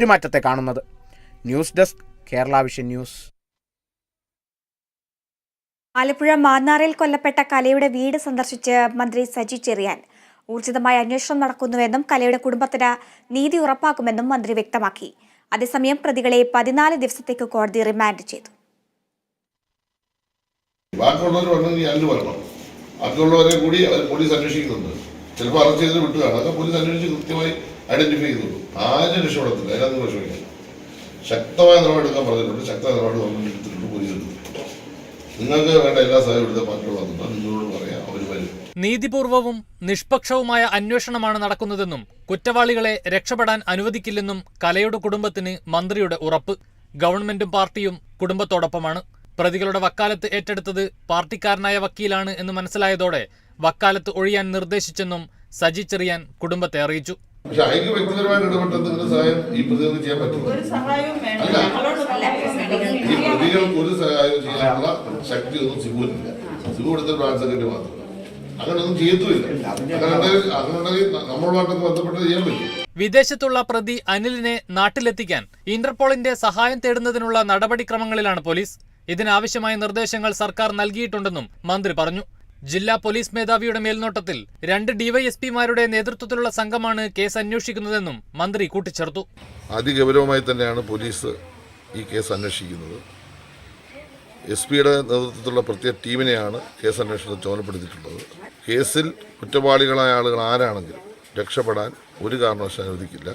പെരുമാറ്റത്തെ കാണുന്നത്. News desk Kerala vision news. Alappuzha മാന്നാറിൽ കൊല്ലപ്പെട്ട കലയുടെ വീട് സന്ദർശിച്ച് മന്ത്രി സജി ചെറിയാൻ. ഊർജിതമായ അന്വേഷണം നടക്കുന്നുവെന്നും കലയുടെ കുടുംബത്തിന് നീതി ഉറപ്പാക്കുമെന്നും മന്ത്രി വ്യക്തമാക്കി. അതേസമയം പ്രതികളെ പതിനാല് ദിവസത്തേക്ക് കോടതി റിമാൻഡ് ചെയ്തു. ബാക്കിയുള്ളവരെ കൂടി അവർ പോലീസ് അന്വേഷിക്കുന്നുണ്ട്. ചിലപ്പോൾ അറസ്റ്റ് ചെയ്ത് വിട്ടുകയാണ് അതൊക്കെ പോലീസ് അന്വേഷിച്ച് കൃത്യമായി ഐഡന്റിഫൈ ചെയ്തുള്ളൂ ആരും രക്ഷപ്പെടത്തില്ല അതിനകത്ത് വിഷമിക്കില്ല ശക്തമായ നിലപാടെടുക്കാൻ പറഞ്ഞിട്ടുണ്ട്. ശക്തമായ നിലപാട് ഗവൺമെന്റ് പോലീസ് എടുത്തിട്ടുണ്ട്. നിങ്ങൾക്ക് വേണ്ട എല്ലാ സഹായവും എടുത്ത പാർട്ടികൾ വന്നിട്ടുണ്ട് നിങ്ങളോട് പറയാം. അവർ വരും. നീതിപൂർവവും നിഷ്പക്ഷവുമായ അന്വേഷണമാണ് നടക്കുന്നതെന്നും കുറ്റവാളികളെ രക്ഷപ്പെടാൻ അനുവദിക്കില്ലെന്നും കലയുടെ കുടുംബത്തിന് മന്ത്രിയുടെ ഉറപ്പ്. ഗവൺമെന്റും പാർട്ടിയും കുടുംബത്തോടൊപ്പമാണ്. പ്രതികളുടെ വക്കാലത്ത് ഏറ്റെടുത്തത് പാർട്ടിക്കാരനായ വക്കീലാണ് എന്ന് മനസ്സിലായതോടെ വക്കാലത്ത് ഒഴിയാൻ നിർദ്ദേശിച്ചെന്നും സജി ചെറിയാൻ കുടുംബത്തെ അറിയിച്ചു. പക്ഷെ അയക്ക് വ്യക്തിപരമായിട്ട് ഇടപെട്ട് എന്തെങ്കിലും സഹായം ഈ പ്രതികൾക്ക് ചെയ്യാൻ പറ്റും ഒരു സഹായവും വേണ്ട. അല്ല. ഈ പ്രതികൾക്ക് ഒരു സഹായം ചെയ്യാനുള്ള ശക്തി ഒന്നും സിബുവിനില്ല സിബു കൊടുത്ത ബ്രാഞ്ച് സെക്രട്ടറി മാത്രം. അങ്ങനെയൊന്നും ചെയ്യത്തുമില്ല. അങ്ങനെ അങ്ങനെയുണ്ടെങ്കിൽ നമ്മളുമായിട്ടൊക്കെ ബന്ധപ്പെട്ട് ചെയ്യാൻ പറ്റും. വിദേശത്തുള്ള പ്രതി അനിലിനെ നാട്ടിലെത്തിക്കാൻ ഇന്റർപോളിന്റെ സഹായം തേടുന്നതിനുള്ള നടപടിക്രമങ്ങളിലാണ് പോലീസ്. ഇതിനാവശ്യമായ നിർദ്ദേശങ്ങൾ സർക്കാർ നൽകിയിട്ടുണ്ടെന്നും മന്ത്രി പറഞ്ഞു. ജില്ലാ പോലീസ് മേധാവിയുടെ മേൽനോട്ടത്തിൽ രണ്ട് ഡിവൈഎസ്പിമാരുടെ നേതൃത്വത്തിലുള്ള സംഘമാണ് കേസ് അന്വേഷിക്കുന്നതെന്നും മന്ത്രി കൂട്ടിച്ചേർത്തു. അതിഗൗരവമായി തന്നെയാണ് പോലീസ് ഈ കേസ് അന്വേഷിക്കുന്നത്. എസ് പിയുടെ നേതൃത്വത്തിലുള്ള പ്രത്യേക ടീമിനെയാണ് കേസ് അന്വേഷണത്തിൽ ചുമതലപ്പെടുത്തിയിട്ടുള്ളത്. കേസിൽ കുറ്റവാളികളായ ആളുകൾ ആരാണെങ്കിലും രക്ഷപ്പെടാൻ ഒരു കാരണവശാലും അനുവദിക്കില്ല.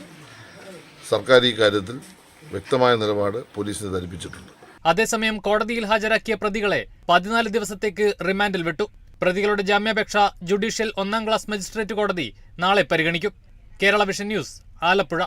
സർക്കാർ ഈ കാര്യത്തിൽ വ്യക്തമായ നിലപാട് പോലീസിനെ ധരിപ്പിച്ചിട്ടുണ്ട്. അതേസമയം കോടതിയിൽ ഹാജരാക്കിയ പ്രതികളെ പതിനാല് ദിവസത്തേക്ക് റിമാൻഡിൽ വിട്ടു. പ്രതികളുടെ ജാമ്യാപേക്ഷ ജുഡീഷ്യൽ ഒന്നാം ക്ലാസ് മജിസ്ട്രേറ്റ് കോടതി നാളെ പരിഗണിക്കും. Kerala vision news Alappuzha.